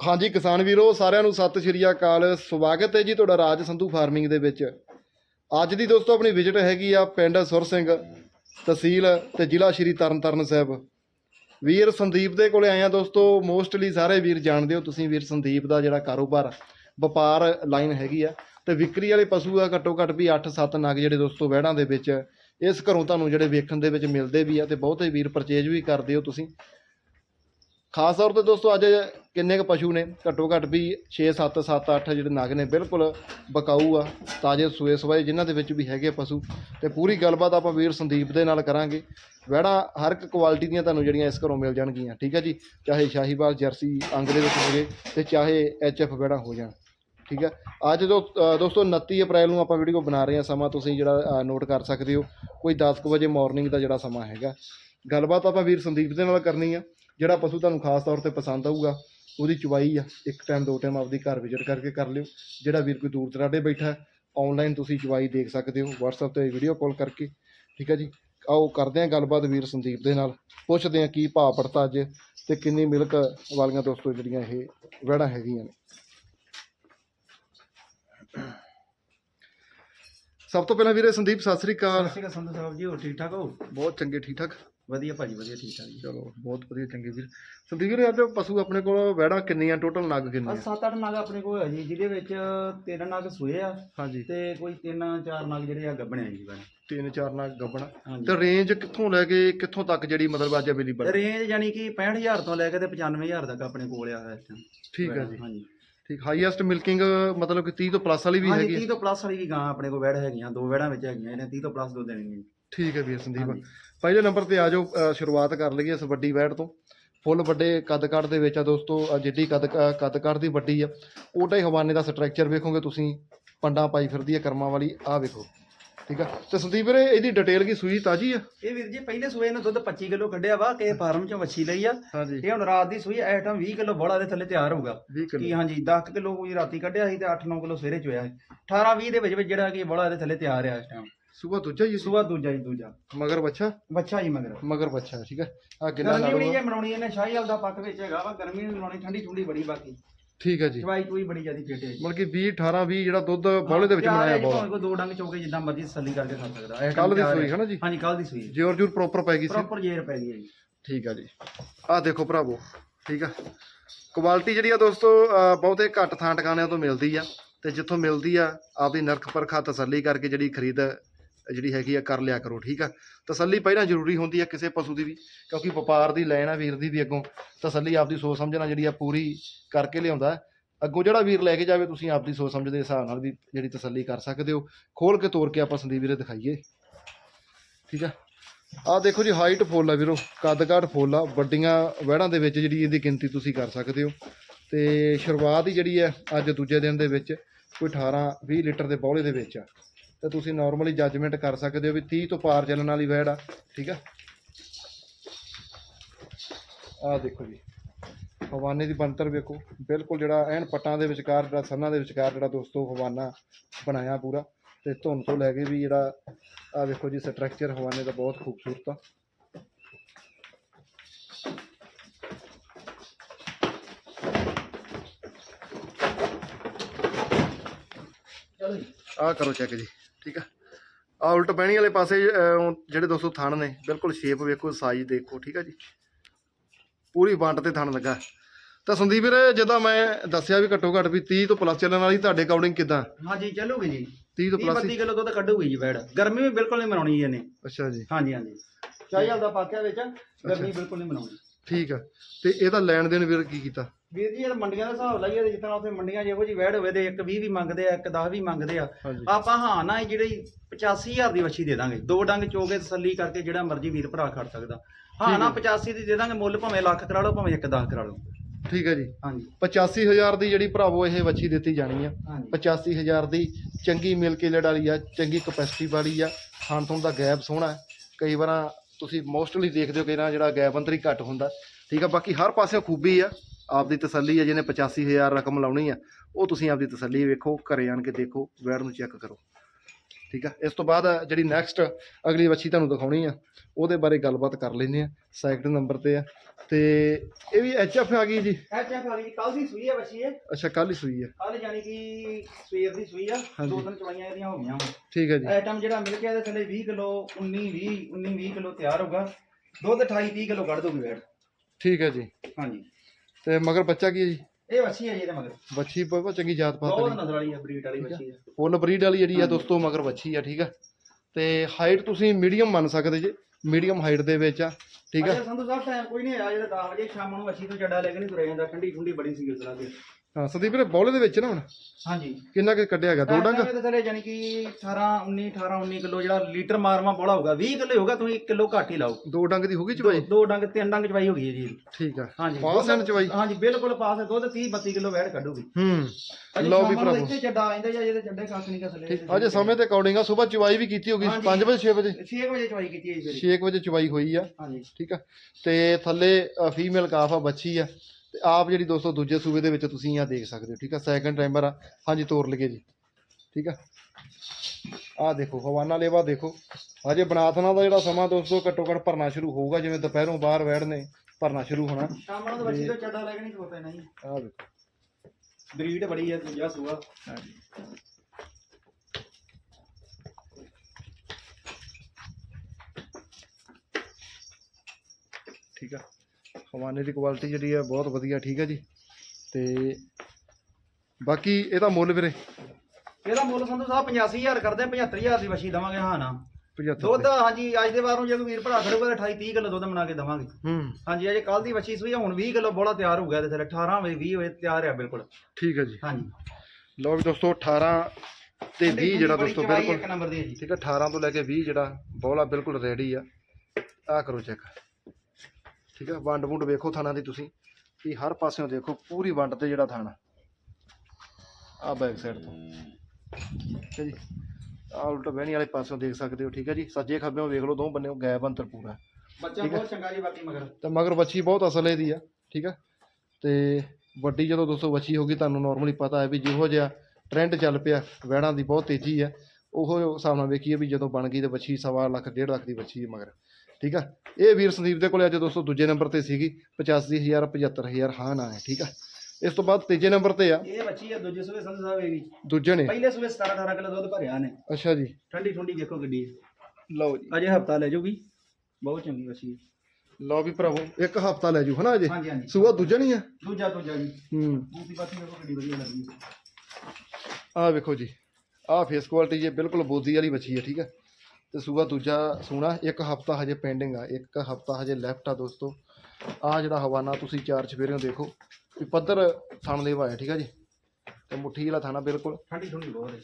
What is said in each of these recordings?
ਹਾਂਜੀ, ਕਿਸਾਨ ਵੀਰੋ, ਸਾਰਿਆਂ ਨੂੰ ਸਤਿ ਸ਼੍ਰੀ ਅਕਾਲ। ਸਵਾਗਤ ਹੈ ਜੀ ਤੁਹਾਡਾ ਰਾਜ ਸੰਧੂ ਫਾਰਮਿੰਗ ਦੇ ਵਿੱਚ। ਅੱਜ ਦੀ ਦੋਸਤੋ, ਆਪਣੀ ਵਿਜ਼ਿਟ ਹੈਗੀ ਆ ਪਿੰਡ ਸੁਰ ਸਿੰਘ ਤਹਿਸੀਲ ਤੇ ਜ਼ਿਲ੍ਹਾ ਸ਼੍ਰੀ ਤਰਨਤਾਰਨ ਸਾਹਿਬ। ਵੀਰ ਸੰਦੀਪ ਦੇ ਕੋਲੇ ਆਏ ਆ ਦੋਸਤੋ ਮੋਸਟਲੀ ਸਾਰੇ ਵੀਰ ਜਾਣਦੇ ਹੋ ਤੁਸੀਂ, ਵੀਰ ਸੰਦੀਪ ਦਾ ਜਿਹੜਾ ਕਾਰੋਬਾਰ, ਵਪਾਰ ਲਾਈਨ ਹੈਗੀ ਆ। ਤੇ ਵਿਕਰੀ ਵਾਲੇ ਪਸ਼ੂ ਆ, ਘੱਟੋ ਘੱਟ ਵੀ 8-7 ਨਗ ਜਿਹੜੇ ਦੋਸਤੋ ਵਹਿੜਾਂ ਦੇ ਵਿੱਚ, ਇਸ ਘਰੋਂ ਤੁਹਾਨੂੰ ਜਿਹੜੇ ਵੇਖਣ ਦੇ ਵਿੱਚ ਮਿਲਦੇ ਵੀ ਆ ਤੇ ਬਹੁਤੇ ਵੀਰ ਪਰਚੇਜ ਵੀ ਕਰਦੇ ਹੋ ਤੁਸੀਂ। ਖਾਸ ਤੌਰ ਤੇ ਦੋਸਤੋ, ਅੱਜ ਕਿੰਨੇ ਕੁ ਪਸ਼ੂ ਨੇ? ਘੱਟੋ ਘੱਟ ਵੀ 6 7 7 8 ਜਿਹੜੇ ਨਗ ਨੇ ਬਿਲਕੁਲ ਬਕਾਊ ਆ, ਤਾਜ਼ੇ ਸੂਏ ਸਵਾਏ ਜਿਨ੍ਹਾਂ ਦੇ ਵਿੱਚ ਵੀ ਹੈਗੇ ਪਸ਼ੂ। ਤੇ ਪੂਰੀ ਗੱਲਬਾਤ ਆਪਾਂ ਵੀਰ ਸੰਦੀਪ ਦੇ ਨਾਲ ਕਰਾਂਗੇ। ਵਹਿੜਾ ਹਰ ਇੱਕ ਕੁਆਲਿਟੀ ਦੀਆਂ ਤੁਹਾਨੂੰ ਜਿਹੜੀਆਂ ਇਸ ਘਰੋਂ ਮਿਲ ਜਾਣਗੀਆਂ, ਠੀਕ ਹੈ ਜੀ? ਚਾਹੇ ਸ਼ਾਹੀਵਾਲ ਜਰਸੀ ਅੰਗ ਦੇ ਵਿੱਚ ਹੋਵੇ ਤੇ ਚਾਹੇ ਐਚਐਫ ਵਹਿੜਾ ਹੋ ਜਾਣ, ਠੀਕ ਹੈ ਅੱਜ ਦੋ ਦੋਸਤੋ 29 ਅਪ੍ਰੈਲ ਨੂੰ ਆਪਾਂ ਵੀਡੀਓ ਬਣਾ ਰਹੇ ਹਾਂ, ਸਮਾਂ ਤੁਸੀਂ ਜਿਹੜਾ ਨੋਟ ਕਰ ਸਕਦੇ ਹੋ। ਕੋਈ 10 ਕੁ ਵਜੇ ਮਾਰਨਿੰਗ ਦਾ ਜਿਹੜਾ ਸਮਾਂ ਹੈਗਾ। ਗੱਲਬਾਤ ਆਪਾਂ ਵੀਰ ਸੰਦੀਪ ਦੇ ਨਾਲ ਕਰਨੀ ਆ, ਜਿਹੜਾ ਪਸ਼ੂ ਤੁਹਾਨੂੰ ਖਾਸ ਤੌਰ ਤੇ ਪਸੰਦ ਆਊਗਾ। ਉਹਦੀ ਚੁਵਾਈ ਆ ਇੱਕ ਟਾਈਮ ਦੋ ਟਾਈਮ ਆਪਦੀ ਘਰ ਵਿਜ਼ਿਟ ਕਰਕੇ ਕਰ ਲਿਓ। ਜਿਹੜਾ ਵੀਰ ਕੋਈ ਦੂਰ ਦਰਾਡੇ ਬੈਠਾ ਆਨਲਾਈਨ ਤੁਸੀਂ ਚੁਵਾਈ ਦੇਖ ਸਕਦੇ ਹੋ WhatsApp ਤੇ ਵੀਡੀਓ ਕਾਲ ਕਰਕੇ ਠੀਕ ਹੈ ਜੀ? ਆਓ ਕਰਦੇ ਹਾਂ ਗੱਲਬਾਤ ਵੀਰ ਸੰਦੀਪ ਦੇ ਨਾਲ। ਪੁੱਛਦੇ ਹਾਂ ਕੀ ਭਾਅ ਪੜਤਾ ਅੱਜ ਤੇ ਕਿੰਨੀ ਮਿਲਕ ਵਾਲੀਆਂ ਦੋਸਤੋ ਜਿਹੜੀਆਂ ਇਹ ਵਹਿੜਾਂ ਹੈਗੀਆਂ ਨੇ। ਸਭ ਤੋਂ ਪਹਿਲਾਂ ਵੀਰੇ ਸੰਦੀਪ ਸਤਿ ਸ੍ਰੀ ਅਕਾਲ। ਸਤਿ ਸ਼੍ਰੀ ਅਕਾਲ ਸੰਧੂ ਸਾਹਿਬ ਜੀ ਹੋਰ ਠੀਕ ਠਾਕ ਹੋ? ਬਹੁਤ ਚੰਗੇ ਠੀਕ ਠਾਕ। ਵਧੀਆ ਭਾਜੀ ਵਧੀਆ ਠੀਕ ਠਾਕ ਜੀ। ਚਲੋ ਬਹੁਤ ਵਧੀਆ ਚੰਗੇ ਵੀਰ। ਸੰਦੀਪ ਵੀਰੇ ਅੱਜ ਪਸ਼ੂ ਆਪਣੇ ਕੋਲ ਵਹਿੜਾਂ ਕਿੰਨੀਆਂ ਟੋਟਲ ਨਗ ਆ? ਕਿੰਨੀਆਂ 7-8 ਨਗ ਆਪਣੇ ਕੋਲ ਹੈ ਜੀ ਜਿਹਦੇ ਵਿੱਚ ਤਿੰਨ ਨਗ ਸੂਏ ਆ ਹਾਂਜੀ। ਤੇ ਕੋਈ ਤਿੰਨ ਚਾਰ ਨਗ ਜਿਹੜੇ ਆ ਗੱਬਣੇ ਆ ਜੀ ਬਣ ਤਿੰਨ ਚਾਰ ਨਗ ਗੱਬਣਾ। ਤੇ ਰੇਂਜ ਕਿੱਥੋਂ ਲੈ ਕੇ ਕਿੱਥੋਂ ਤੱਕ ਜਿਹੜੀ ਮਤਲਬ ਅੱਜ ਅਵੇਲੇਬਲ ਰੇਂਜ ਯਾਨੀ ਕਿ 65000 ਤੋਂ ਲੈ ਕੇ ਤੇ 95000 ਤੱਕ ਆਪਣੇ ਕੋਲ ਆ ਇਸ ਟਾਈਮ ਠੀਕ ਹੈ ਜੀ। ਹਾਂਜੀ। ਠੀਕ ਹਾਈਐਸਟ ਮਿਲਕਿੰਗ ਮਤਲਬ ਕਿ 30 ਤੋਂ ਪਲੱਸ ਵਾਲੀ ਵੀ ਹਾਂਜੀ ਹੈਗੀ 30 ਹੈ ਤੋਂ ਪਲੱਸ ਵਾਲੀ ਵੀ ਗਾਂ ਆਪਣੇ ਕੋਲ ਵੈੜ ਹੈਗੀਆਂ ਦੋ ਵੈੜਾਂ ਵਿੱਚ ਹੈਗੀਆਂ ਇਹਨੇ 30 ਤੋਂ ਪਲੱਸ ਦੋ ਦੇਣਗੀਆਂ ਠੀਕ ਹੈ ਵੀਰ ਸੰਦੀਪ। ਪਹਿਲੇ ਨੰਬਰ ਤੇ ਆ ਜਾਓ ਸ਼ੁਰੂਆਤ ਕਰ ਲਈਏ ਇਸ ਵੱਡੀ ਵੈੜ ਤੋਂ। ਫੁੱਲ ਵੱਡੇ ਕੱਦ ਕੱਦ ਦੇ ਵਿੱਚ ਆ ਦੋਸਤੋ ਜਿੱਡੀ ਕੱਦ ਕ- ਕੱਦ ਕੱਦ ਦੀ ਵੱਡੀ ਆ। ਉਹਦਾ ਹੀ ਹਵਾਨੇ ਦਾ ਸਟਰਕਚਰ ਵੇਖੋਗੇ ਤੁਸੀਂ ਪੰਡਾਂ ਪਾਈ ਫਿਰਦੀ ਹੈ ਕਰਮਾਂ ਵਾਲੀ ਆਹ ਵੇਖੋ। ਠੀਕ ਆ? ਤੇ ਸੰਦੀਪ ਵੀਰੇ ਇਹਦੀ ਡਿਟੇਲ ਕੀ ਸੂਈ ਤਾਜੀ ਆ? ਇਹ ਵੀਰ ਜੀ ਪਹਿਲੇ ਸੂਏ ਨੇ ਦੁੱਧ 25 ਕਿਲੋ ਕੱਢਿਆ ਵਾ ਕਿਸੇ ਫਾਰਮ ਚੋਂ ਵੱਛੀ ਲਈ ਆ। ਇਹ ਹੁਣ ਰਾਤ ਦੀ ਸੂਈ ਐਟਮ 20 ਕਿਲੋ ਬੜਾ ਦੇ ਥੱਲੇ ਤਿਆਰ ਹੋਊਗਾ। 20 ਕਿਲੋ। ਕੀ ਹਾਂਜੀ 10 ਕਿਲੋ ਕੋਈ ਰਾਤੀ ਕੱਢਿਆ ਸੀ ਤੇ 8-9 ਕਿਲੋ ਸਵੇਰੇ ਚੋਇਆ ਸੀ। 18-20 ਦੇ ਵਿੱਚ ਵਿੱਚ ਜਿਹੜਾ ਕਿ ਬੜਾ ਇਹਦੇ ਥੱਲੇ ਤਿਆਰ ਆ ਇਸ ਟਾਈਮ ਸੂਆ ਦੂਜਾ ਹੀ ਸੂਆ ਦੂਜਾ ਹੀ ਦੂਜਾ। ਮਗਰ ਬੱਚਾ? ਬੱਚਾ ਹੀ ਮਗਰ। ਮਗਰ ਬੱਚਾ ਠੀਕ ਹੈ। ਆ ਕਿੰਨਾ ਗਰਮੀ ਵੀ ਨਹੀਂ ਜੇ ਮਨਾਉਣੀ ਇਹਨੇ ਸ਼ਾਹੀ ਵਾਲ ਦਾ ਪੱਕ ਵਿੱਚ ਹੈਗਾ ਵਾ ਗਰਮੀ ਨਹੀਂ ਮਨਾਉਣੀ ਠੰਡੀ ਠੁੰਡੀ ਬੜੀ ਬਾਕੀ। ਠੀਕ ਹੈ ਜੀ। ਚਵਾਈ ਚੂਈ ਬੜੀ ਜਿਆਦੀ ਫੇਟੇ ਮਤਲਬ ਕਿ 20 18 20 ਜਿਹੜਾ ਦੁੱਧ ਬੌਲੇ ਦੇ ਵਿੱਚ ਬਣਾਇਆ ਬਹੁਤ। ਕੋਈ ਦੋ ਡੰਗ ਚੋਕੇ ਜਿੱਦਾਂ ਮਰਜ਼ੀ ਤਸੱਲੀ ਕਰਕੇ ਖਾ ਸਕਦਾ। ਇਹ ਕੱਲ ਦੀ ਸੂਈ ਹੈ। ਹੈ ਨਾ ਜੀ। ਹਾਂਜੀ ਕੱਲ ਦੀ ਸੂਈ ਜੋਰ ਜੋਰ ਪ੍ਰੋਪਰ ਪੈ ਗਈ ਸੀ। ਪ੍ਰੋਪਰ ਜੇਰ ਪੈ ਗਈ ਹੈ ਜੀ। ਠੀਕ ਆ ਜੀ। ਆਹ ਦੇਖੋ ਭਰਾਵੋ ਠੀਕ ਆ ਕੁਆਲਿਟੀ ਜਿਹੜੀ ਆ ਦੋਸਤੋ ਅਹ ਬਹੁਤੇ ਘੱਟ ਥਾਂ ਟਿਕਾਣਿਆਂ ਤੋਂ ਮਿਲਦੀ ਆ। ਤੇ ਜਿੱਥੋਂ ਮਿਲਦੀ ਆ ਆਪਦੀ ਨਰਖ ਪਰਖਾ ਤਸੱਲੀ ਕਰਕੇ ਜਿਹੜੀ ਖਰੀਦ ਜਿਹੜੀ ਹੈਗੀ ਆ, ਕਰ ਲਿਆ ਕਰੋ, ਠੀਕ ਆ? ਤਸੱਲੀ ਪਹਿਲਾਂ ਜ਼ਰੂਰੀ ਹੁੰਦੀ ਆ ਕਿਸੇ ਪਸ਼ੂ ਦੀ ਵੀ, ਕਿਉਂਕਿ ਵਪਾਰ ਦੀ ਲੈਣ ਆ ਵੀਰ ਦੀ ਵੀ ਅੱਗੋਂ। ਤਸੱਲੀ ਆਪਦੀ ਸੋਚ ਸਮਝਣਾ ਜਿਹੜੀ ਆ ਪੂਰੀ ਕਰਕੇ ਲਿਆਉਂਦਾ। ਅੱਗੋਂ ਜਿਹੜਾ ਵੀਰ ਲੈ ਕੇ ਜਾਵੇ, ਤੁਸੀਂ ਆਪਦੀ ਸੋਚ ਸਮਝ ਦੇ ਹਿਸਾਬ ਨਾਲ ਵੀ ਜਿਹੜੀ ਤਸੱਲੀ ਕਰ ਸਕਦੇ ਹੋ। ਖੋਲ ਕੇ ਤੋੜ ਕੇ ਆਪਾਂ ਸੰਦੀਪ ਵੀਰੇ ਦਿਖਾਈਏ। ਠੀਕ ਆ? ਆਹ ਦੇਖੋ ਜੀ, ਹਾਈਟ ਫੁੱਲ ਆ ਵੀਰੋ ਕੱਦ ਕਾਠ ਫੁੱਲ ਆ, ਵੱਡੀਆਂ ਵਹਿੜਾਂ ਦੇ ਵਿੱਚ ਜਿਹੜੀ ਇਹਦੀ ਗਿਣਤੀ ਤੁਸੀਂ ਕਰ ਸਕਦੇ ਹੋ। ਤੇ ਸ਼ੁਰੂਆਤ ਹੀ ਜਿਹੜੀ ਹੈ ਅੱਜ ਦੂਜੇ ਦਿਨ ਦੇ ਵਿੱਚ ਕੋਈ 18 20 ਲੀਟਰ ਦੇ ਬੌਲੇ ਦੇ ਵਿੱਚ ਆ। ਤੇ ਤੁਸੀਂ ਨਾਰਮਲੀ ਜੱਜਮੈਂਟ ਕਰ ਸਕਦੇ ਹੋ ਵੀ 30 ਤੋਂ ਪਾਰ ਚੱਲਣ ਵਾਲੀ ਵਹਿੜ ਆ, ਠੀਕ ਆ? ਆਹ ਦੇਖੋ ਜੀ, ਹਵਾਨੇ ਦੀ ਬਣਤਰ ਵੇਖੋ, ਬਿਲਕੁਲ ਜਿਹੜਾ ਐਨ ਪੱਟਾਂ ਦੇ ਵਿਚਕਾਰ, ਜਿਹੜਾ ਸੰਨਾਂ ਦੇ ਵਿਚਕਾਰ ਜਿਹੜਾ ਦੋਸਤੋ ਹਵਾਨਾ ਬਣਾਇਆ ਪੂਰਾ, ਤੇ ਧੁੰਨ ਤੋਂ ਲੈ ਕੇ ਵੀ ਜਿਹੜਾ ਆਹ ਵੇਖੋ ਜੀ ਸਟਰਕਚਰ ਹਵਾਨੇ ਦਾ ਬਹੁਤ ਖੂਬਸੂਰਤ ਆ। ਚਲੋ ਆਹ ਕਰੋ ਚੈੱਕ ਜੀ। ਠੀਕ ਆ? ਆ ਉਲਟ ਬਹਿਣੀ ਵਾਲੇ ਪਾਸੇ ਜਿਹੜੇ ਦੋਸਤੋ ਥਣ ਨੇ ਬਿਲਕੁਲ ਸ਼ੇਪ ਵੇਖੋ ਸਾਈਜ਼ ਦੇਖੋ ਠੀਕ ਆ ਜੀ? ਪੂਰੀ ਵੰਡ ਤੇ ਥਣ ਲੱਗਾ। ਤਾਂ ਸੰਦੀਪ ਵੀਰ ਜਦੋਂ ਮੈਂ ਦੱਸਿਆ ਵੀ ਘੱਟੋ ਘੱਟ ਵੀ 30 ਤੋਂ ਪਲੱਸ ਚੱਲਣ ਵਾਲੀ ਤੁਹਾਡੇ ਅਕੋਰਡਿੰਗ ਕਿਦਾਂ? ਹਾਂਜੀ ਚੱਲੂਗੀ ਜੀ। 30 ਤੋਂ 30 ਪਲੱਸ 32 ਕਿਲੋ ਦੁੱਧ ਕੱਢੂਗੀ ਜੀ ਵੈੜ ਗਰਮੀ ਵੀ ਬਿਲਕੁਲ ਨਹੀਂ ਮਨਾਉਣੀ ਇਹਨੇ। ਅੱਛਾ ਜੀ। ਹਾਂਜੀ ਹਾਂਜੀ। ਵਾਲ ਦਾ ਪਾਕਿਆ ਵਿੱਚ ਗਰਮੀ ਬਿਲਕੁਲ ਨਹੀਂ ਮਨਾਉਣੀ। ਠੀਕ ਆ। ਤੇ ਇਹਦਾ ਲੈਣ ਦੇਣ ਵੀਰ ਕੀ ਕੀਤਾ? ਵੀਰ ਜੀ ਇਹ ਮੰਡੀਆਂ ਦਾ ਹਿਸਾਬ ਲਾਈਏ ਤੇ ਜਿੱਦਾਂ ਉੱਥੇ ਮੰਡੀਆਂ ਜਿਹੋ ਜੀ ਵੈੜ ਹੋਵੇ ਤੇ ਇੱਕ 20 ਵੀ ਮੰਗਦੇ ਆ ਇੱਕ 10 ਵੀ ਮੰਗਦੇ ਆ ਹਾਂਜੀ। ਆਪਾਂ ਹਾਂ ਨਾ ਇਹ ਜਿਹੜੀ 85000 ਦੀ ਵੱਛੀ ਦੇ ਦਾਂਗੇ। ਦੋ ਡੰਗ ਚੋਗੇ ਤਸੱਲੀ ਕਰਕੇ ਜਿਹੜਾ ਮਰਜ਼ੀ ਵੀਰ ਭਰਾ ਖੜ ਸਕਦਾ। ਹਾਂ ਨਾ 85 ਦੀ ਦੇ ਦਾਂਗੇ ਮੁੱਲ ਭਾਵੇਂ ਲੱਖ ਕਰਾ ਲਓ ਭਾਵੇਂ 1 10 ਕਰਾ ਲਓ। ਠੀਕ ਹੈ ਜੀ। ਹਾਂਜੀ। 85000 ਦੀ ਜਿਹੜੀ ਭਰਾਵੋ ਇਹ ਵੱਛੀ ਦਿੱਤੀ ਜਾਣੀ ਆ। ਹਾਂਜੀ। 85000 ਦੀ ਚੰਗੀ ਮਿਲ ਕੇ ਲੜ ਵਾਲੀ ਆ ਚੰਗੀ ਕਪੈਸਿਟੀ ਵਾਲੀ ਆ ਖਾਣ ਤੋਂ ਦਾ ਗੈਪ ਸੋਹਣਾ ਹੈ। ਕਈ ਵਾਰਾਂ ਤੁਸੀਂ ਮੋਸਟਲੀ ਦੇਖਦੇ ਹੋ ਕਿ ਨਾ ਜਿਹੜਾ ਗੈਪ ਅੰਦਰ ਹੀ ਘੱਟ ਹੁੰਦਾ। ਠੀਕ ਆ ਬਾਕੀ ਹਰ ਪਾਸੇ ਖੂਬੀ ਆ। ਆਪਦੀ ਤਸੱਲੀ ਆ ਜਿਹਨੇ 85000 ਰਕਮ ਲਾਉਣੀ ਆ ਉਹ ਤੁਸੀਂ ਆਪਦੀ ਤਸੱਲੀ ਵੇਖੋ ਘਰੇ ਆਣ ਕੇ ਦੇਖੋ ਵੈੜ ਨੂੰ ਚੈੱਕ ਕਰੋ। ਠੀਕ ਆ? ਇਸ ਤੋਂ ਬਾਅਦ ਜਿਹੜੀ ਨੈਕਸਟ ਅਗਲੀ ਵੱਛੀ ਤੁਹਾਨੂੰ ਦਿਖਾਉਣੀ ਆ ਉਹਦੇ ਬਾਰੇ ਗੱਲਬਾਤ ਕਰ ਲੈਂਦੇ ਆ ਸੈਕਿੰਡ ਨੰਬਰ ਤੇ ਆ। ਤੇ ਇਹ ਵੀ ਐਚਐਫ ਆ ਗਈ ਜੀ? ਐਚ ਐਫ ਵਾਲੀ ਕੱਲ ਦੀ ਸੂਈ ਹੈ ਬੱਚੀ ਇਹ। ਅੱਛਾ ਕੱਲ ਹੀ ਸੂਈ ਆ ਕੱਲ ਜਾਨੀ ਕਿ ਸਵੇਰ ਦੀ ਸੂਈ ਆ। ਦੋ ਤਿੰਨ ਚਵਾਈਆਂ ਇਹਦੀਆਂ ਹੋ ਗਈਆਂ ਹੁਣ। ਠੀਕ ਹੈ ਜੀ। ਆਈਟਮ ਜਿਹੜਾ ਮਿਲ ਗਿਆ ਇਹਦੇ ਥੱਲੇ 20 ਕਿਲੋ 19 20 19 20 ਕਿਲੋ ਤਿਆਰ ਹੋਗਾ ਦੁੱਧ 28 30 ਕਿਲੋ ਕੱਢ ਦੋਗੀ ਵੇੜ ਠੀਕ ਹੈ ਜੀ। ਹਾਂਜੀ। ਤੇ ਮਗਰ ਬੱਚਾ ਕੀ ਹੈ ਜੀ? ਇਹ ਵੱਛੀ ਹੈ ਜੀ ਇਹਦੇ ਮਗਰ। ਵੱਛੀ ਬਹੁਤ ਚੰਗੀ ਜਾਤ ਪਾਤ ਬਹੁਤ ਦੀ ਨਸਲ ਵਾਲੀ ਹੈ ਬਰੀਡ ਵਾਲੀ ਵੱਛੀ ਹੈ। ਫੁੱਲ ਬਰੀਡ ਵਾਲੀ ਜਿਹੜੀ ਆ ਦੋਸਤੋ ਮਗਰ ਵੱਛੀ ਆ ਠੀਕ ਆ ਤੇ ਹਾਈਟ ਤੁਸੀਂ ਮੀਡੀਅਮ ਮੰਨ ਸਕਦੇ ਜੇ। ਮੀਡੀਅਮ ਹਾਈਟ ਦੇ ਵਿੱਚ ਆ ਠੀਕ ਆ ਸੰਧੂ ਸਾਹਿਬ ਟਾਈਮ ਕੋਈ ਨਹੀਂ ਆਇਆ ਜਿਹੜਾ 10 ਵਜੇ ਸ਼ਾਮ ਨੂੰ ਵੱਛੀ ਤੋਂ ਚੱਡਾ ਲੈ ਕੇ ਨਹੀਂ ਤੁਰਿਆ ਜਾਂਦਾ ਠੰਡੀ ਠੰਡੀ ਬੜੀ ਸੀ ਉਸ ਲਾਗੇ ਹਾਂ ਸੰਦੀਪ ਨੇ ਬੌਲੇ ਦੇ ਵਿੱਚ ਨਾ ਹੁਣ? ਹਾਂਜੀ। ਕਿੰਨਾ ਕਿ ਕੱਢਿਆ ਗਿਆ? ਦੋ ਡੰਗ? ਇਹਦੇ ਥੱਲੇ ਜਾਨੀ ਕਿ 18 19 18 19 ਕਿਲੋ ਜਿਹੜਾ ਲੀਟਰ ਮਾਰਮਾ ਬੋਲਾ ਹੋਊਗਾ 20 ਕਿਲੋ ਹੋਊਗਾ ਤੁਸੀਂ 1 ਕਿਲੋ ਘੱਟ ਹੀ ਲਾਓ। ਦੋ ਡੰਗ ਦੀ ਹੋਗੀ ਚਵਾਈ? ਦੋ ਡੰਗ ਤਿੰਨ ਡੰਗ ਚਵਾਈ ਹੋ ਗਈ ਹੈ ਜੀ। ਠੀਕ ਆ। ਹਾਂਜੀ। ਪਾਸ ਐਨ ਚਵਾਈ? ਹਾਂਜੀ ਬਿਲਕੁਲ ਪਾਸ ਹੈ ਦੁੱਧ 30 32 ਕਿਲੋ ਵੈੜ ਕੱਢੂਗੀ। ਹੂੰ। ਲਓ ਵੀ ਭਰਾਵੋ। ਇੱਥੇ ਚੱਡਾ ਆਂਦਾ ਜਾਂ ਜਿਹਦੇ ਚੱਡੇ ਕੱਖ ਨਹੀਂ ਕਸਲੇ ਅਜੇ ਸਮੇਂ ਤੇ ਅਕੋਰਡਿੰਗ ਆ ਸਵੇਰ ਚਵਾਈ ਵੀ ਕੀਤੀ ਹੋਗੀ ਹਾਂਜੀ। 5 ਵਜੇ 6 ਵਜੇ? 6 ਵਜੇ ਚਵਾਈ ਕੀਤੀ ਹੈ ਜੀ। 6 ਵਜੇ ਚਵਾਈ ਹੋਈ ਆ। ਹਾਂਜੀ। ਠੀਕ ਆ। ਤੇ ਥੱਲੇ ਫੀਮੇਲ ਕਾਫ ਆ ਬੱਚੀ ਆ। ਤੇ ਆਪ ਜਿਹੜੀ ਦੋਸਤੋ ਦੂਜੇ ਸੂਬੇ ਦੇ ਵਿੱਚ ਤੁਸੀਂ ਆ ਦੇਖ ਸਕਦੇ ਹੋ ਠੀਕ ਆ? ਸੈਕੰਡ ਟਾਈਮਰ ਆ। ਹਾਂਜੀ ਤੋਰ ਲਗੇ ਜੀ। ਠੀਕ ਆ? ਆ ਦੇਖੋ ਹਵਾਨਾ ਲੇਵਾ ਦੇਖੋ। ਹਜੇ ਬਨਾਥਨਾ ਦਾ ਜਿਹੜਾ ਸਮਾਂ ਦੋਸਤੋ ਘੱਟੋ ਘੱਟ ਭਰਨਾ ਸ਼ੁਰੂ ਹੋਊਗਾ ਜਿਵੇਂ ਦੁਪਹਿਰੋਂ ਬਾਹਰ ਵੜਨੇ ਭਰਨਾ ਸ਼ੁਰੂ ਹੋਣਾ। ਸ਼ਾਮਾਂ ਨੂੰ ਬੱਚੀ ਤੋਂ ਚੱਡਾ ਲੈ ਕੇ ਨਹੀਂ ਖੋਤੇ ਨਹੀਂ। ਆ ਦੇਖੋ। ਬਰੀਡ ਬੜੀ ਹੈ ਦੂਜਾ ਸੂਆ। ਹਾਂਜੀ। ਠੀਕ ਆ? ਹਵਾਨੇ ਦੀ ਕੁਆਲਿਟੀ ਜਿਹੜੀ ਆ ਬਹੁਤ ਵਧੀਆ ਠੀਕ ਆ ਜੀ। ਤੇ ਬਾਕੀ ਇਹਦਾ ਮੁੱਲ ਵੀਰੇ? ਇਹਦਾ ਮੁੱਲ ਸੰਧੂ ਸਾਹਿਬ 85000 ਕਰਦੇ 75000 ਦੀ ਵਛੀ ਦਵਾਂਗੇ ਹਾਂ ਨਾ। 75 ਦੁੱਧ ਹਾਂਜੀ ਅੱਜ ਦੇ ਵਾਰੋਂ ਜੇ ਕੋਈ ਵੀਰ ਭਰਾ ਖੜੂਗਾ ਤਾਂ 28 30 ਕਿਲੋ ਦੁੱਧ ਬਣਾ ਕੇ ਦਵਾਂਗੇ। ਹੂੰ। ਹਾਂਜੀ ਅਜੇ ਕੱਲ ਦੀ ਵਛੀ ਸੂਈ ਹੁਣ 20 ਕਿਲੋ ਬੋਲਾ ਤਿਆਰ ਹੋ ਗਿਆ ਤੇ ਥੱਲੇ 18 ਵਜੇ 20 ਵਜੇ ਤਿਆਰ ਆ ਬਿਲਕੁਲ। ਠੀਕ ਹੈ ਜੀ। ਹਾਂਜੀ। ਲਓ ਵੀ ਦੋਸਤੋ 18 ਤੇ 20 ਜਿਹੜਾ ਦੋਸਤੋ ਬਿਲਕੁਲ। ਹੈ ਠੀਕ ਹੈ 18 ਤੋਂ ਲੈ ਕੇ 20 ਜਿਹੜਾ ਬੋਲਾ ਬਿਲਕੁਲ ਰੈਡੀ ਆ। ਆ ਕਰੋ ਚੈੱਕ ਠੀਕ ਹੈ ਵੰਡ ਵੁੰਡ ਵੇਖੋ ਥਾਣਾ ਦੀ ਤੁਸੀਂ ਕਿ ਹਰ ਪਾਸਿਓਂ ਦੇਖੋ ਪੂਰੀ ਵੰਡ ਤੇ ਜਿਹੜਾ ਥਾਣਾ। ਆ ਬੈਕ ਸਾਈਡ ਤੋਂ। ਠੀਕ ਹੈ ਜੀ ਆ ਉਲਟ ਬਹਿਣੀ ਵਾਲੇ ਪਾਸਿਓਂ ਦੇਖ ਸਕਦੇ ਹੋ ਠੀਕ ਹੈ ਜੀ ਸੱਜੇ ਖੱਬੇੋਂ ਵੇਖ ਲਓ ਦੋ ਬੰਨੇੋਂ ਗੈਪ ਅੰਤਰ ਪੂਰਾ। ਬੱਚਾ ਬਹੁਤ ਚੰਗਾ ਜੀ ਬਾਕੀ ਮਗਰ। ਤੇ ਮਗਰ ਬੱਚੀ ਬਹੁਤ ਅਸਲ ਇਹਦੀ ਆ ਠੀਕ ਆ ਤੇ ਵੱਡੀ ਜਦੋਂ ਦੋਸਤੋ ਬੱਚੀ ਹੋਗੀ ਤੁਹਾਨੂੰ ਨਾਰਮਲੀ ਪਤਾ ਹੈ ਵੀ ਜਿਹੋ ਜਿਹਾ ਟ੍ਰੈਂਡ ਚੱਲ ਪਿਆ ਵੈੜਾਂ ਦੀ ਬਹੁਤ ਤੇਜ਼ੀ ਆ ਉਹ ਹਿਸਾਬ ਨਾਲ ਵੇਖੀਏ ਵੀ ਜਦੋਂ ਬਣ ਗਈ ਤੇ ਬੱਚੀ ਸਵਾ ਲੱਖ ਡੇਢ ਲੱਖ ਦੀ ਬੱਚੀ ਹੈ ਮਗਰ। ਠੀਕ ਆ? ਇਹ ਵੀਰ ਸੰਦੀਪ ਦੇ ਕੋਲੇ ਅੱਜ ਦੋਸਤੋ ਦੂਜੇ ਨੰਬਰ ਤੇ ਸੀਗੀ 85000 75000 ਹਾਂ ਨਾ ਹੈ ਠੀਕ ਆ? ਇਸ ਤੋਂ ਬਾਅਦ ਤੀਜੇ ਨੰਬਰ ਤੇ ਆ। ਇਹ ਬੱਚੀ ਆ ਦੂਜੇ ਸੂਏ ਸੰਧੂ ਸਾਹਿਬ ਇਹ ਵੀ ਦੂਜੇ ਨੇ। ਪਹਿਲੇ ਸੂਏ 17 18 ਕਿਲੋ ਦੁੱਧ ਭਰਿਆ ਨੇ। ਅੱਛਾ ਜੀ। ਠੰਡੀ ਠੰਡੀ ਦੇਖੋ ਗੱਡੀ ਲਓ ਜੀ। ਅਜੇ ਹਫਤਾ ਲੈ ਜਾਊਗੀ ਬਹੁਤ ਚੰਗੀ ਬੱਚੀ ਲਓ ਵੀ ਭਰਾਵੋ ਇੱਕ ਹਫਤਾ ਲੈ ਜੂ ਹਨਾ ਅਜੇ? ਸੂਆ ਦੂਜਾ ਨਹੀਂ ਆ? ਦੂਜਾ ਦੂਜਾ ਜੀ। ਹੂੰ। ਦੂਸਰੀ ਪਾਸੇ ਦੇਖੋ ਗੱਡੀ ਵਧੀਆ ਲੱਗੀ ਆਹ ਵੇਖੋ ਜੀ। ਆਹ ਫੇਸ ਕੁਆਲਿਟੀ ਜੇ ਬਿਲਕੁਲ ਬੋਦੀ ਵਾਲੀ ਬੱਚੀ ਹੈ ਠੀਕ ਹੈ ਤੇ ਸੂਆ ਦੂਜਾ ਸੂਣਾ ਇੱਕ ਹਫਤਾ ਹਜੇ ਪੈਂਡਿੰਗ ਆ ਇੱਕ ਹਫਤਾ ਹਜੇ ਲੈਫਟ ਆ ਦੋਸਤੋ। ਆਹ ਜਿਹੜਾ ਹਵਾਨਾ ਤੁਸੀਂ ਚਾਰ ਚਫੇਰਿਓਂ ਦੇਖੋ ਵੀ ਪੱਧਰ ਥਣ ਦੇ ਵਾਇਆ ਠੀਕ ਆ ਜੀ? ਤੇ ਮੁੱਠੀ ਵਾਲਾ ਥਾਣਾ ਬਿਲਕੁਲ। ਠੰਡੀ ਠੰਡੀ ਬਹੁਤ ਹੈ।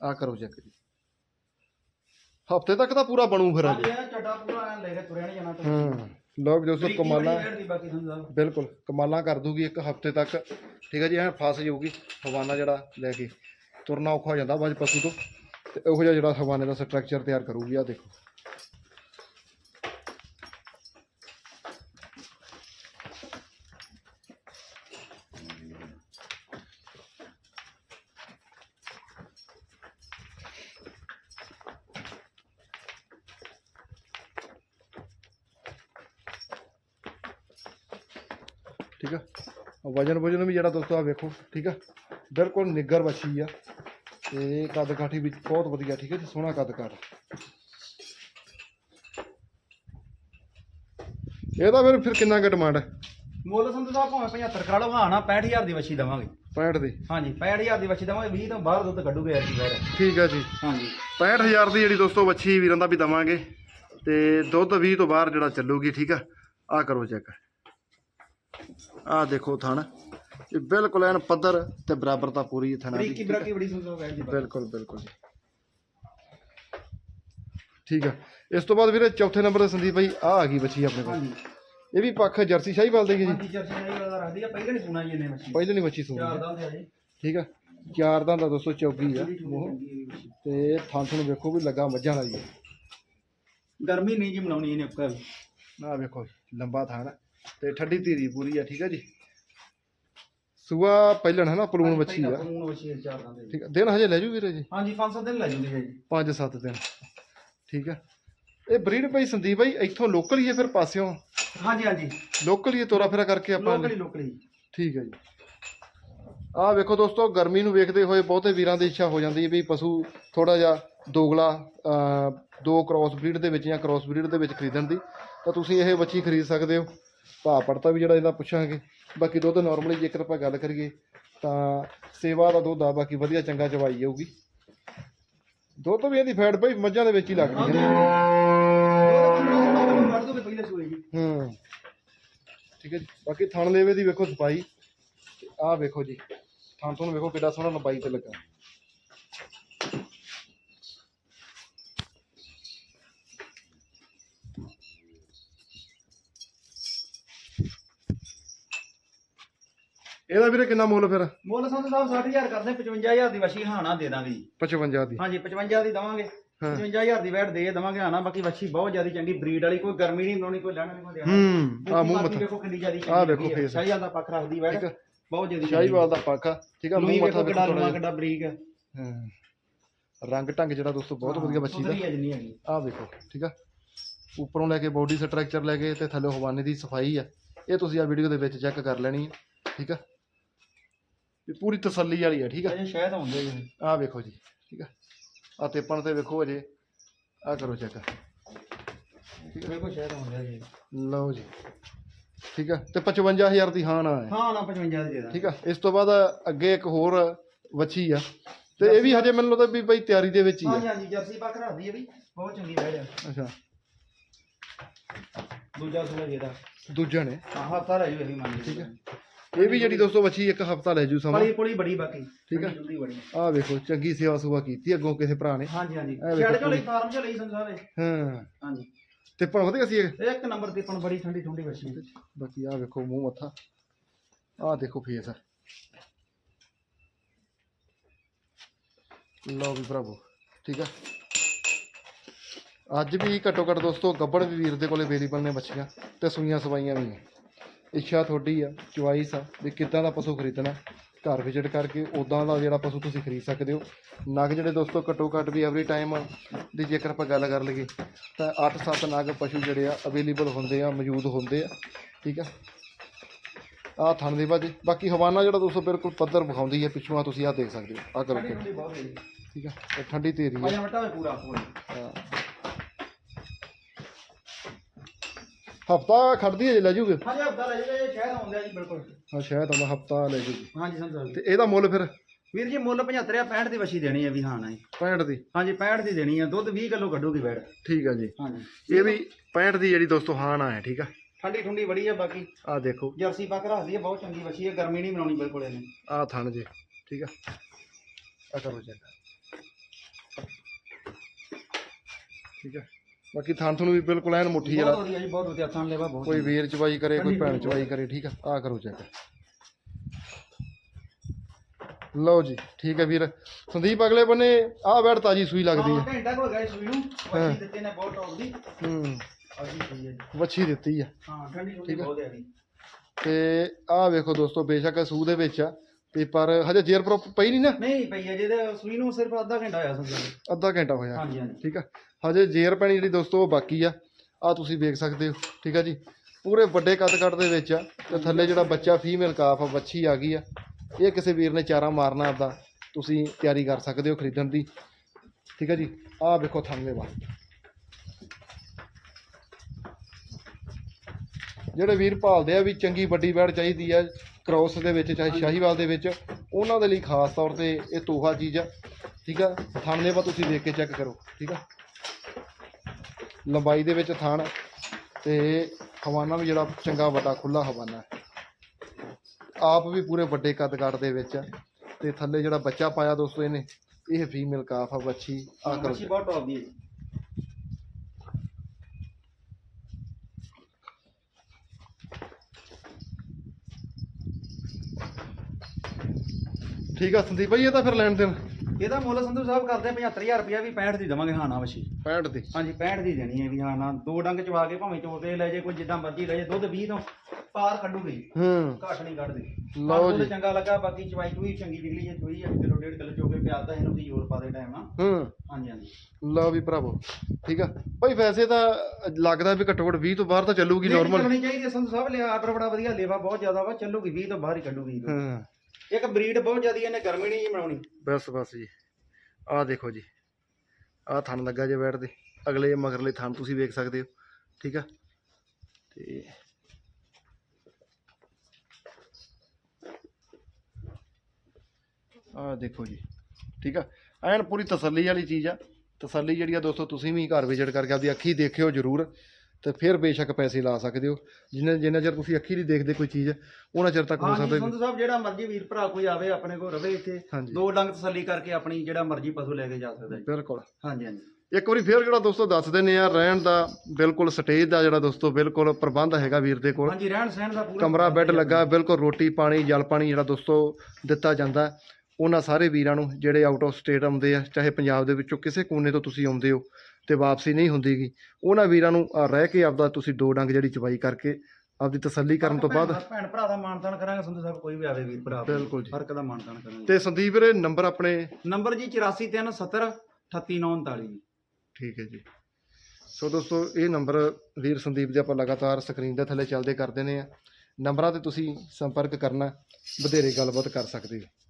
ਆਹ ਕਰੋ ਚੈੱਕ ਜੀ। ਹਫ਼ਤੇ ਤੱਕ ਤਾਂ ਪੂਰਾ ਬਣੂ ਫਿਰ ਹਾਂਜੀ ਚੱਡਾ ਪੂਰਾ ਐਂ ਲੈ ਕੇ ਤੁਰਿਆ ਨਹੀਂ ਜਾਣਾ ਹੂੰ ਦੋਸਤੋ ਕਮਾਲਾਂ ਬਿਲਕੁਲ ਕਮਾਲਾਂ ਕਰ ਦੂਗੀ ਇੱਕ ਹਫ਼ਤੇ ਤੱਕ। ਠੀਕ ਹੈ ਜੀ ਐ ਫਸ ਜਾਊਗੀ ਹਵਾਨਾ ਜਿਹੜਾ ਲੈ ਕੇ। ਤੁਰਨਾ ਔਖਾ ਹੋ ਜਾਂਦਾ 'ਚ ਪਸ਼ੂ ਤੇ। ਉਹੋ ਜਿਹਾ ਜਿਹੜਾ ਹਵਾਨੇ ਦਾ ਸਟਰਕਚਰ ਤਿਆਰ ਕਰੂਗੀ ਆ ਦੇਖੋ। ਠੀਕ ਆ? ਵਜਨ ਵਜਨ ਵੀ ਜਿਹੜਾ ਦੋਸਤੋ ਆ ਵੇਖੋ, ਠੀਕ ਆ? ਬਿਲਕੁਲ ਨਿੱਗਰ ਵੱਛੀ ਆ। ਤੇ ਕੱਦ ਕਾਠੀ ਵੀ ਬਹੁਤ ਵਧੀਆ ਠੀਕ ਹੈ ਜੀ ਸੋਹਣਾ ਕੱਦ ਕਾਠ ਇਹਦਾ ਫਿਰ ਫਿਰ ਕਿੰਨਾ ਕੁ ਡਿਮਾਂਡ ਹੈ? ਮੁੱਲ ਸੰਧੂ ਸਾਹਿਬ ਭਾਵੇਂ 75 ਕਰਾ ਲਓ ਹਾਂ ਨਾ 65000 ਦੀ ਵੱਛੀ ਦਵਾਂਗੇ। 65 ਦੀ? ਹਾਂਜੀ 65000 ਦੀ ਵੱਛੀ ਦਵਾਂਗੇ 20 ਤੋਂ ਬਾਹਰ ਦੁੱਧ ਕੱਢੂਗੇ ਐਸੀ ਵਾਰ ਠੀਕ ਆ ਜੀ। ਹਾਂਜੀ। 65000 ਦੀ ਜਿਹੜੀ ਦੋਸਤੋ ਵੱਛੀ ਵੀਰਾਂ ਦਾ ਵੀ ਦਵਾਂਗੇ ਤੇ ਦੁੱਧ 20 ਤੋਂ ਬਾਹਰ ਜਿਹੜਾ ਚੱਲੂਗੀ ਠੀਕ ਆ ਆ ਕਰੋ ਚੈੱਕ ਆ ਦੇਖੋ ਥਣ। ਇਹ ਬਿਲਕੁਲ ਐਨ ਪੱਧਰ ਤੇ ਬਰਾਬਰਤਾ ਪੂਰੀ ਥਣਾ ਦੀ। ਬਰੀਕੀ ਬਰਾਕੀ ਬੜੀ ਸੰਧੂ ਸਾਹਿਬ ਜੀ। ਬਿਲਕੁਲ ਬਿਲਕੁਲ ਜੀ। ਠੀਕ ਆ। ਇਸ ਤੋਂ ਬਾਅਦ ਵੀਰੇ ਚੌਥੇ ਨੰਬਰ ਤੇ ਸੰਦੀਪ ਭਾਈ ਆ ਆ ਗਈ ਬੱਚੀ ਆਪਣੇ ਕੋਲ। ਹਾਂਜੀ। ਇਹ ਵੀ ਪੱਖ ਜਰਸੀ ਸ਼ਾਹੀ ਪਾਲਦੇ ਜੀ? ਹਾਂਜੀ ਚਰਚਾ ਨਹੀਂ ਵਾਲਾ ਰੱਖਦੀ ਆ ਪਹਿਲਾਂ ਨਹੀਂ ਸੁਣਾ ਜੀ ਇਹਨੇ ਵੱਛੀ ਪਹਿਲੇ ਨਹੀਂ ਬੱਚੀ ਸੂਣੀ ਚਾਰ ਦਾ ਠੀਕ ਆ। ਚਾਰ ਦਾ ਦੋਸਤੋ ਚੌਗੀ ਆ। ਮੂੰਹ। ਤੇ ਥਾਂ ਨੂੰ ਵੇਖੋ ਵੀ ਲੱਗਾ ਮੱਝਾਂ ਦਾ ਜੀ। ਗਰਮੀ ਨਹੀਂ ਜੀ ਮਨਾਉਣੀ ਇਹਨੇ ਉੱਕਾ ਵੀ। ਨਾ ਵੇਖੋ ਲੰਬਾ ਥਾਂ ਨਾ। ਤੇ ਠੰਡੀ ਧੀਰੀ ਪੂਰੀ ਆ ਠੀਕ ਆ ਜੀ? ਸੂਆ ਪਹਿਲਣ ਹੈ ਨਾ ਪਲੂਣ ਵੱਛੀ ਆ। ਵੱਛੀ ਚਾਰ ਦੰਦ। ਠੀਕ ਆ। ਦਿਨ ਹਜੇ ਲੈ ਜੂ ਵੀਰੇ ਜੀ? ਹਾਂਜੀ 500 ਦਿਨ ਲੈ ਜੂਗੀ ਜੀ। 5-7 ਦਿਨ। ਠੀਕ ਆ। ਇਹ ਬਰੀਡ ਭਾਈ ਸੰਦੀਪ ਭਾਈ ਇੱਥੋਂ ਲੋਕਲ ਹੀ ਹੈ ਫਿਰ ਪਾਸਿਓਂ? ਹਾਂਜੀ ਹਾਂਜੀ। ਲੋਕਲ ਹੀ ਤੋਰਾ ਫੇਰਾ ਕਰਕੇ ਆਪਾਂ ਲੋਕਲੀ ਲੋਕਲੀ ਠੀਕ ਹੈ ਜੀ। ਆਹ ਵੇਖੋ ਦੋਸਤੋ ਗਰਮੀ ਨੂੰ ਵੇਖਦੇ ਹੋਏ ਬਹੁਤੇ ਵੀਰਾਂ ਦੀ ਇੱਛਾ ਹੋ ਜਾਂਦੀ ਹੈ ਵੀ ਪਸ਼ੂ ਥੋੜਾ ਜਿਹਾ ਦੋਗਲਾ ਦੋ ਕ੍ਰਾਸ ਬਰੀਡ ਦੇ ਵਿੱਚ ਜਾਂ ਕ੍ਰਾਸ ਬਰੀਡ ਦੇ ਵਿੱਚ ਖਰੀਦਣ ਦੀ। ਤਾਂ ਤੁਸੀਂ ਇਹ ਬੱਚੀ ਖਰੀਦ ਸਕਦੇ ਹੋ। ਭਾਅ ਪੜਤਾ ਵੀ ਜਿਹੜਾ ਇਹਦਾ ਪੁੱਛਾਂਗੇ। ਬਾਕੀ ਦੁੱਧ ਨਾਰਮਲੀ ਜੇਕਰ ਆਪਾਂ ਗੱਲ ਕਰੀਏ, ਤਾਂ ਸੇਵਾ ਦਾ ਦੁੱਧ ਆ, ਬਾਕੀ ਵਧੀਆ ਚੰਗਾ ਚਵਾਈ ਜਾਊਗੀ। ਦੁੱਧ ਵੀ ਇਹਦੀ ਫੈਟ ਭਾਈ ਮੱਝਾਂ ਦੇ ਵਿੱਚ ਹੀ ਲੱਗਦੀ ਹੈ ਹੂੰ। ਠੀਕ ਹੈ ਜੀ। ਬਾਕੀ ਥਣ ਲੇਵੇ ਦੀ ਵੇਖੋ ਸਫ਼ਾਈ ਆਹ ਵੇਖੋ ਜੀ। ਥਣ ਤੋਂ ਵੇਖੋ ਕਿੱਡਾ ਸੋਹਣਾ ਲੰਬਾਈ ਤੇ ਲੱਗਾ। ਇਹਦਾ ਵੀਰੇ ਕਿੰਨਾ ਮੁੱਲ ਫਿਰ? ਮੁੱਲ ਸੰਤ ਸਾਹਿਬ 60000 ਕਰਦੇ 55000 ਦੀ ਵਛੀ ਹਾਣਾ ਦੇ ਦਾਂਗੇ ਜੀ। 55 ਦੀ। ਹਾਂਜੀ 55 ਦੀ ਦਵਾਂਗੇ। ਹਾਂ। 55000 ਦੀ ਵੈਟ ਦੇ ਦਵਾਂਗੇ ਹਾਣਾ ਬਾਕੀ ਵਛੀ ਬਹੁਤ ਜ਼ਿਆਦਾ ਚੰਗੀ ਬਰੀਡ ਵਾਲੀ ਕੋਈ ਗਰਮੀ ਨਹੀਂ ਬਣਾਉਣੀ ਕੋਈ ਲੈਣਾ ਨਹੀਂ ਕੋਈ ਦੇਣਾ ਹੂੰ ਆ ਮੂੰਹ ਮੱਥਾ। ਵੇਖੋ ਕਿੰਨੀ ਜ਼ਿਆਦੀ ਆਹ ਵੇਖੋ face। ਸ਼ਾਹੀ ਦਾ ਪੱਖ ਰੱਖਦੀ ਵੈਟ ਆ। ਬਹੁਤ ਜ਼ਿਆਦੀ ਸ਼ਾਹੀਵਾਲ ਦਾ ਪਾਕਾ ਠੀਕ ਆ ਮੂੰਹ ਮੱਥਾ ਲੂਆ ਥੋੜ੍ਹਾ ਕਿੱਡਾ ਬਰੀਕ ਹੈ। ਜਿਹਾ। ਹਾਂ। ਰੰਗ ਢੰਗ ਜਿਹੜਾ ਦੋਸਤੋ ਬਹੁਤ ਵਧੀਆ ਬੱਚੀ ਦਾ। ਆਹ ਵੇਖੋ ਠੀਕ ਆ। ਉੱਪਰੋਂ ਲੈ ਕੇ ਬੋਡੀ ਸਟਰਕਚਰ ਲੈ ਕੇ ਤੇ ਥੱਲੇ ਹਵਾਨੇ ਦੀ ਸਫ਼ਾਈ ਆ। ਇਹ ਤੁਸੀਂ ਆ ਵੀਡੀਓ ਦੇ ਵਿੱਚ ਚੈੱਕ ਕਰ ਲੈਣੀ ਹੈ ਠੀਕ ਆ। ਇਹ ਪੂਰੀ ਤਸੱਲੀ ਵਾਲੀ ਆ ਠੀਕ ਆ? ਅਜੇ ਸ਼ਾਇਦ ਹੁੰਦੇ ਜੀ ਆਹ ਵੇਖੋ ਜੀ ਠੀਕ ਆ? ਆ ਤੇਪਣ ਤੇ ਵੇਖੋ ਅਜੇ। ਆ ਕਰੋ ਚੈੱਕ। ਵੇਖੋ ਸ਼ਾਇਦ ਹੁੰਦੇ ਜੀ। ਲਓ ਜੀ। ਠੀਕ ਆ? ਤੇ 55000 ਦੀ ਹਾਂ ਨਾ ਹੈ ਹਾਂ ਨਾ 55 ਦੀ ਦੇ ਠੀਕ ਆ? ਇਸ ਤੋਂ ਬਾਅਦ ਅੱਗੇ ਇੱਕ ਹੋਰ ਵੱਛੀ ਆ। ਤੇ ਇਹ ਵੀ ਹਜੇ ਮੈਨੂੰ ਲੱਗਦਾ ਵੀ ਬਈ ਤਿਆਰੀ ਦੇ ਵਿੱਚ ਹੀ ਹਾਂਜੀ ਆ। ਹਾਂਜੀ ਜਰਸੀ ਪੱਖ ਰੱਖਦੀ ਹੈ ਵੀ ਬਹੁਤ ਚੰਗੀ ਵੈਟ ਹੈ ਅੱਛਾ। ਦੂਜਾ ਸੂਆ ਜਿਹਦਾ ਦੂਜਾ ਨੇ। ਹਾਂ ਹਫਤਾ ਰਹਿ ਜੂ ਇਹ ਵੀ ਮੰਨ ਲਈ ਠੀਕ ਹੈ। ਇਹ ਵੀ ਜਿਹੜੀ ਦੋਸਤੋ ਵੱਛੀ ਇੱਕ ਹਫਤਾ ਲੈ ਜੂ ਸਮਾਂ। ਪਲੀ ਪੁਲੀ ਬੜੀ ਬਾਕੀ ਠੀਕ ਹੈ। ਠੁੰਡੀ ਬੜੀ। ਆਹ ਵੇਖੋ ਚੰਗੀ ਸੇਵਾ ਸੁਵਾ ਕੀਤੀ ਅੱਗੋਂ ਕਿਸੇ ਭਰਾ ਨੇ। ਹਾਂਜੀ ਹਾਂਜੀ। ਇਹ ਵੇਖੋ ਛੱਡ ਕੇ ਲਈ ਫਾਰਮ ਚ ਲਈ ਸੰਸਾਰੇ ਹਾਂ। ਹਾਂਜੀ। ਤੇ ਪਰ ਵਧੀਆ ਸੀ ਇਹ? ਇੱਕ ਨੰਬਰ ਤੇ ਪਣ ਬੜੀ ਠੰਡੀ ਠੁੰਡੀ ਬੱਚੀ ਬਾਕੀ ਆਹ ਵੇਖੋ ਮੂੰਹ ਮੱਥਾ। ਆਹ ਦੇਖੋ ਫੇਸ ਲਓ ਵੀ ਭਰਾਵੋ ਠੀਕ ਆ? ਅੱਜ ਵੀ ਘੱਟੋ ਘੱਟ ਦੋਸਤੋ ਗੱਬੜ ਵੀ ਵੀਰ ਦੇ ਕੋਲੇ ਅਵੇਲੇਬਲ ਨੇ ਬੱਚੀਆਂ ਤੇ ਸੂਈਆਂ ਸਵਾਈਆਂ ਵੀ ਨੇ। ਇੱਛਾ ਤੁਹਾਡੀ ਆ ਚੁਆਇਸ ਆ ਵੀ ਕਿੱਦਾਂ ਦਾ ਪਸ਼ੂ ਖਰੀਦਣਾ। ਘਰ ਵਿਜ਼ਿਟ ਕਰਕੇ ਉਦਾਂ ਦਾ ਜਿਹੜਾ ਪਸ਼ੂ ਤੁਸੀਂ ਖਰੀਦ ਸਕਦੇ ਹੋ। ਨਗ ਜਿਹੜੇ ਦੋਸਤੋ ਘੱਟੋ ਘੱਟ ਵੀ ਐਵਰੀ ਟਾਈਮ ਦੀ ਜੇਕਰ ਆਪਾਂ ਗੱਲ ਕਰ ਲਈਏ ਤਾਂ 8-7 ਨਗ ਪਸ਼ੂ ਜਿਹੜੇ ਆ ਅਵੇਲੇਬਲ ਹੁੰਦੇ ਆ ਮੌਜੂਦ ਹੁੰਦੇ ਆ ਠੀਕ ਆ। ਆਹ ਥਣ ਦੀ ਬਾਜੀ ਬਾਕੀ ਹਵਾਨਾ ਜਿਹੜਾ ਦੋਸਤੋ ਬਿਲਕੁਲ ਪੱਧਰ ਵਿਖਾਉਂਦੀ ਹੈ ਪਿੱਛੋਂ ਆ ਤੁਸੀਂ ਆ ਦੇਖ ਸਕਦੇ ਹੋ ਆ ਕਰੋ ਠੰਡੀ ਕਿ ਠੁੰਡੀ ਬਹੁਤ ਹੈ ਠੀਕ ਆ ਠੰਡੀ ਤੇਰੀ ਆ। ਪੂਰਾ ਪੂਰਾ। ਹਾਂ। ਹਫਤਾ ਖੜਦੀ ਹੈ ਜੇ ਲੈ ਜੂਗੇ? ਹਾਂਜੀ ਹਫਤਾ ਰਹਿ ਜੂਗਾ ਇਹ ਸ਼ਾਇਦ ਆਉਂਦਾ ਜੀ ਬਿਲਕੁਲ। ਹਾਂ ਸ਼ਾਇਦ ਆਉਂਦਾ ਹਫਤਾ ਲੈ ਜੂਗੀ। ਹਾਂਜੀ ਸੰਸਾਰ ਤੇ ਇਹਦਾ ਮੁੱਲ ਫਿਰ? ਵੀਰ ਜੀ ਮੁੱਲ 75 ਆ 65 ਦੀ ਵਛੀ ਦੇਣੀ ਹੈ ਵੀ ਹਾਂ ਨਾ ਜੀ 65 ਦੀ। ਹਾਂਜੀ 65 ਦੀ ਦੇਣੀ ਹੈ ਦੁੱਧ 20 ਕਿਲੋ ਕੱਢੂਗੀ ਬੈੜ ਠੀਕ ਆ ਜੀ। ਹਾਂਜੀ। ਇਹ ਵੀ 65 ਦੀ ਜਿਹੜੀ ਦੋਸਤੋ ਹਾਨ ਆ ਹੈ ਠੀਕ ਆ? ਠੰਡੀ ਠੁੰਡੀ ਬੜੀ ਹੈ ਬਾਕੀ। ਆ ਦੇਖੋ। ਜਰਸੀ ਪੱਕ ਰੱਖਦੀ ਹੈ ਬਹੁਤ ਚੰਗੀ ਵਛੀ ਹੈ ਗਰਮੀ ਨਹੀਂ ਬਣਾਉਣੀ ਬਿਲਕੁਲ ਇਹਨੇ। ਆ ਥਣ ਜੇ ਠੀਕ ਆ? ਆ ਕਰੋ ਚੈੱਕ ਠੀਕ ਆ? ਬਾਕੀ ਥਣ ਤੁਹਾਨੂੰ ਵੀ ਬਿਲਕੁਲ ਐਨ ਮੁੱਠੀ ਬਹੁਤ ਵਾਲਾ। ਵਧੀਆ ਜੀ ਬਹੁਤ ਵਧੀਆ ਥਾਂ ਲੈਵਾ ਬਹੁਤ ਕੋਈ ਵੀਰ ਚਵਾਈ ਕਰੇ ਕੋਈ ਭੈਣ ਚਵਾਈ ਕਰੇ ਠੀਕ ਆ? ਆ ਕਰੋ ਚੈੱਕ ਲਓ ਜੀ ਠੀਕ ਹੈ ਵੀਰ। ਸੰਦੀਪ ਅਗਲੇ ਬੰਨੇ ਆਹ ਬੈਠ ਤਾਜੀ ਸੂਈ ਲੱਗਦੀ ਹਾਂ ਹੈ ਘੰਟਾ ਕੋ ਗਏ ਸੂਈ ਨੂੰ। ਵਛੀ ਦਿੱਤੇ ਨੇ ਬਹੁਤ ਟੌਪ ਦੀ। ਹੂੰ। ਅਜੀ ਸਹੀ ਹੈ ਜੀ। ਵੱਛੀ ਦਿੱਤੀ ਆ। ਹਾਂ ਠੰਡੀ ਠੁੰਡੀ ਬਹੁਤ ਹੈ ਜੀ। ਤੇ ਆਹ ਵੇਖੋ ਦੋਸਤੋ ਬੇਸ਼ੱਕ ਸੂ ਦੇ ਵਿੱਚ ਆ। ਤੇ ਪਰ ਹਜੇ ਜੇਰ ਪ੍ਰੋਪ ਪਈ ਨਹੀਂ ਨਾ? ਨਹੀਂ ਪਈ ਹੈ ਜਿਹਦੇ ਸੂਈ ਨੂੰ ਸਿਰਫ ਅੱਧਾ ਘੰਟਾ ਹੋਇਆ ਸਮਝੋ ਅੱਧਾ ਘੰਟਾ ਹੋਇਆ। ਹਾਂਜੀ ਹਾਂਜੀ। ਠੀਕ ਆ। ਹਜੇ ਜੇਰ ਪੈਣੀ ਜਿਹੜੀ ਦੋਸਤੋ ਉਹ ਬਾਕੀ ਆ। ਆ ਤੁਸੀਂ ਵੇਖ ਸਕਦੇ ਹੋ। ਠੀਕ ਆ ਜੀ। ਪੂਰੇ ਵੱਡੇ ਕੱਦ ਕੱਟ ਦੇ ਵਿੱਚ ਆ। ਤੇ ਥੱਲੇ ਜਿਹੜਾ ਬੱਚਾ ਫੀਮੇਲ ਕਾਫ ਆ ਵੱਛੀ ਆ ਗਈ ਆ। ਇਹ ਕਿਸੇ ਵੀਰ ਨੇ ਚਾਰਾ ਮਾਰਨਾ ਆਪਦਾ। ਤੁਸੀਂ ਤਿਆਰੀ ਕਰ ਸਕਦੇ ਹੋ ਖਰੀਦਣ ਦੀ। ਠੀਕ ਆ ਜੀ। ਆਹ ਵੇਖੋ ਥੰਮੇ ਵਾ। ਜਿਹੜੇ ਵੀਰ ਭਾਲਦੇ ਆ ਵੀ ਚੰਗੀ ਵੱਡੀ ਬੈੜ ਚਾਹੀਦੀ ਆ ਕ੍ਰੋਸ ਦੇ ਵਿੱਚ ਚਾਹੇ ਸ਼ਾਹੀਵਾਲ ਦੇ ਵਿੱਚ ਉਹਨਾਂ ਦੇ ਲਈ ਖਾਸ ਤੌਰ ਤੇ ਇਹ ਤੋਹਫਾ ਚੀਜ਼ ਆ ਠੀਕ ਆ? ਥਣ ਵਾ ਤੁਸੀਂ ਦੇਖ ਕੇ ਚੈੱਕ ਕਰੋ ਠੀਕ ਆ? ਲੰਬਾਈ ਦੇ ਵਿੱਚ ਥਣ ਤੇ ਹਵਾਨਾ ਵੀ ਜਿਹੜਾ ਚੰਗਾ ਵੱਡਾ ਖੁੱਲਾ ਹਵਾਨਾ ਆਪ ਵੀ ਪੂਰੇ ਵੱਡੇ ਕੱਦ ਕਾਠ ਦੇ ਵਿੱਚ ਆ ਤੇ ਥੱਲੇ ਜਿਹੜਾ ਬੱਚਾ ਪਾਇਆ ਦੋਸਤੋ ਇਹਨੇ ਇਹ ਫੀਮੇਲ ਕਾਫ ਆ ਵੱਛੀ ਆ ਕਰੋ ਵਛੀ ਬਹੁਤ ਟੌਪ ਦੀ ਹੈ ਠੀਕ ਆ ਸੰਦੀਪ ਭਾਈ ਇਹ ਤਾਂ ਫਿਰ ਲੈਣ ਦੇਣ। ਇਹਦਾ ਮੁੱਲ ਸੰਧੂ ਸਾਹਿਬ ਕਰਦੇ ਆ 75000 ਰੁਪਇਆ ਵੀ 65 ਦੀ ਦਵਾਂਗੇ ਹਾਂ ਨਾ ਵਛੀ 65 ਦੀ। ਹਾਂਜੀ 65 ਦੀ ਦੇਣੀ ਹੈ ਵੀ ਹਾਂ ਨਾ ਦੋ ਡੰਗ ਚਵਾ ਕੇ ਭਾਵੇਂ ਚੋਕੇ ਲੈ ਜੇ ਕੋਈ ਜਿੱਦਾਂ ਮਰਜ਼ੀ ਲੈ ਜੇ ਦੁੱਧ 20 ਤੋਂ ਪਾਰ ਕੱਢੂਗੀ। ਹੂੰ। ਘੱਟ ਨਹੀਂ ਕੱਢਦੀ। ਲਓ ਜੀ ਜੀ। ਚੰਗਾ ਲੱਗਾ ਬਾਕੀ ਚਵਾਈ ਚੂਈ ਚੰਗੀ ਨਿਕਲੀ ਹੈ ਚੂਈ 1 ਕਿਲੋ 1.5 ਕਿਲੋ ਚੋਕੇ ਪਿਆਦਾ ਇਹਨੂੰ ਵੀ ਜ਼ੋਰ ਪਾ ਦੇ ਟਾਈਮ ਨਾਲ ਹੂੰ। ਹਾਂਜੀ ਹਾਂਜੀ। ਲਓ ਵੀ ਭਰਾਵੋ ਠੀਕ ਆ। ਭਾਈ ਵੈਸੇ ਤਾਂ ਲੱਗਦਾ ਵੀ ਘੱਟੋ ਘੱਟ 20 ਤੋਂ ਬਾਹਰ ਤਾਂ ਚੱਲੂਗੀ ਨਾਰਮਲ ਚੱਲਣੀ ਚਾਹੀਦੀ ਸੰਧੂ ਸਾਹਿਬ ਲਿਆ ਆਰਡਰ ਬੜਾ ਵਧੀਆ ਲੇਵਾ ਬਹੁਤ ਜ਼ਿਆਦਾ ਵਾ ਚੱਲੂਗੀ 20 ਤੋਂ ਬਾਹਰ ਹੀ ਕੱਢੂਗੀ। ਹਾਂ। ਇੱਕ ਬਰੀਡ ਬਹੁਤ ਜ਼ਿਆਦੀ ਇਹਨੇ ਗਰਮੀ ਨਹੀਂ ਜੀ ਬਣਾਉਣੀ ਬਸ ਬਸ ਜੀ। ਆਹ ਦੇਖੋ ਜੀ। ਆਹ ਥਣ ਲੱਗਾ ਜੇ ਬੈਠ ਦੇ। ਅਗਲੇ ਮਗਰਲੇ ਥਣ ਤੁਸੀਂ ਵੇਖ ਸਕਦੇ ਹੋ। ਠੀਕ ਆ? ਤੇ ਆਹ ਦੇਖੋ ਜੀ। ਠੀਕ ਆ? ਐਨ ਪੂਰੀ ਤਸੱਲੀ ਵਾਲੀ ਚੀਜ਼ ਆ। ਤਸੱਲੀ ਜਿਹੜੀ ਆ ਦੋਸਤੋ, ਤੁਸੀਂ ਵੀ ਘਰ ਵਿਜ਼ਿਟ ਕਰਕੇ ਆਪਦੀ ਅੱਖੀ ਦੇਖਿਓ ਜ਼ਰੂਰ। ਤੇ ਫਿਰ ਬੇਸ਼ੱਕ ਪੈਸੇ ਲਾ ਸਕਦੇ ਹੋ। ਜਿੰਨੇ ਜਿੰਨਾ ਚਿਰ ਤੁਸੀਂ ਅੱਖੀ ਨਹੀਂ ਦੇਖਦੇ ਕੋਈ ਚੀਜ਼ ਉਹਨਾਂ ਚਿਰ ਤੱਕ ਹੋ ਹਾਂਜੀ ਸਕਦਾ ਸੰਧੂ ਸਾਹਿਬ ਜਿਹੜਾ ਮਰਜ਼ੀ ਵੀਰ ਭਰਾ ਕੋਈ ਆਵੇ ਆਪਣੇ ਕੋਲ ਰਵੇ ਇੱਥੇ। ਹਾਂਜੀ। ਦੋ ਡੰਗ ਤਸੱਲੀ ਕਰਕੇ ਆਪਣੀ ਜਿਹੜਾ ਮਰਜ਼ੀ ਪਸ਼ੂ ਲੈ ਕੇ ਜਾ ਸਕਦਾ ਜੀ। ਬਿਲਕੁਲ। ਹਾਂਜੀ ਹਾਂਜੀ। ਇੱਕ ਵਾਰੀ ਫੇਰ ਜਿਹੜਾ ਦੋਸਤੋ ਦੱਸ ਦਿੰਨੇ ਆ ਰਹਿਣ ਦਾ ਬਿਲਕੁਲ ਸਟੇਜ ਦਾ ਜਿਹੜਾ ਦੋਸਤੋ ਬਿਲਕੁਲ ਪ੍ਰਬੰਧ ਹੈਗਾ ਵੀਰ ਦੇ ਕੋਲ। ਹਾਂਜੀ ਰਹਿਣ ਸਹਿਣ ਦਾ ਪੂਰਾ ਕਮਰਾ ਬੈੱਡ ਲੱਗਾ ਬਿਲਕੁਲ ਰੋਟੀ ਪਾਣੀ ਜਲ ਪਾਣੀ ਜਿਹੜਾ ਦੋਸਤੋ ਦਿੱਤਾ ਜਾਂਦਾ। ਹੈ। ਉਹਨਾਂ ਸਾਰੇ ਵੀਰਾਂ ਨੂੰ ਜਿਹੜੇ ਆਊਟ ਆਫ ਸਟੇਟ ਆਉਂਦੇ ਆ ਚਾਹੇ ਪੰਜਾਬ ਦੇ ਵਿੱਚੋਂ ਕਿਸੇ ਕੋਨੇ ਤੋਂ ਤੁਸੀਂ ਆਉਂਦੇ ਹੋ ਤੇ ਵਾਪਸੀ ਨਹੀਂ ਹੁੰਦੀਗੀ। ਉਹਨਾਂ ਵੀਰਾਂ ਨੂੰ ਆਹ ਰਹਿ ਕੇ ਆਪਦਾ ਤੁਸੀਂ ਦੋ ਡੰਗ ਜਿਹੜੀ ਚਵਾਈ ਕਰਕੇ ਆਪਦੀ ਤਸੱਲੀ ਕਰਨ ਤੋਂ ਬਾਅਦ ਭੈਣ- ਭਰਾ ਦਾ ਮਾਨਤਾਨ ਕਰਾਂਗੇ ਸੰਧੂ ਸਾਹਿਬ ਕੋਈ ਵੀ ਆਵੇ ਵੀਰ ਭਰਾ। ਬਿਲਕੁਲ ਜੀ। ਹਰ ਇੱਕ ਦਾ ਮਾਨਤਾਨ ਕਰਾਂਗੇ। ਤੇ ਸੰਦੀਪ ਵੀਰੇ ਨੰਬਰ ਆਪਣੇ? ਨੰਬਰ ਜੀ 8437 38939 ਜੀ ਠੀਕ ਹੈ ਜੀ। ਸੋ ਦੋਸਤੋ ਇਹ ਨੰਬਰ ਵੀਰ ਸੰਦੀਪ ਦੇ ਆਪਾਂ ਲਗਾਤਾਰ ਸਕਰੀਨ ਦੇ ਥੱਲੇ ਚੱਲਦੇ ਕਰਦੇ ਨੇ ਆ। ਨੰਬਰਾਂ ਤੇ ਤੁਸੀਂ ਸੰਪਰਕ ਕਰਨਾ ਵਧੇਰੇ ਗੱਲਬਾਤ ਕਰ ਸਕਦੇ ਹੋ।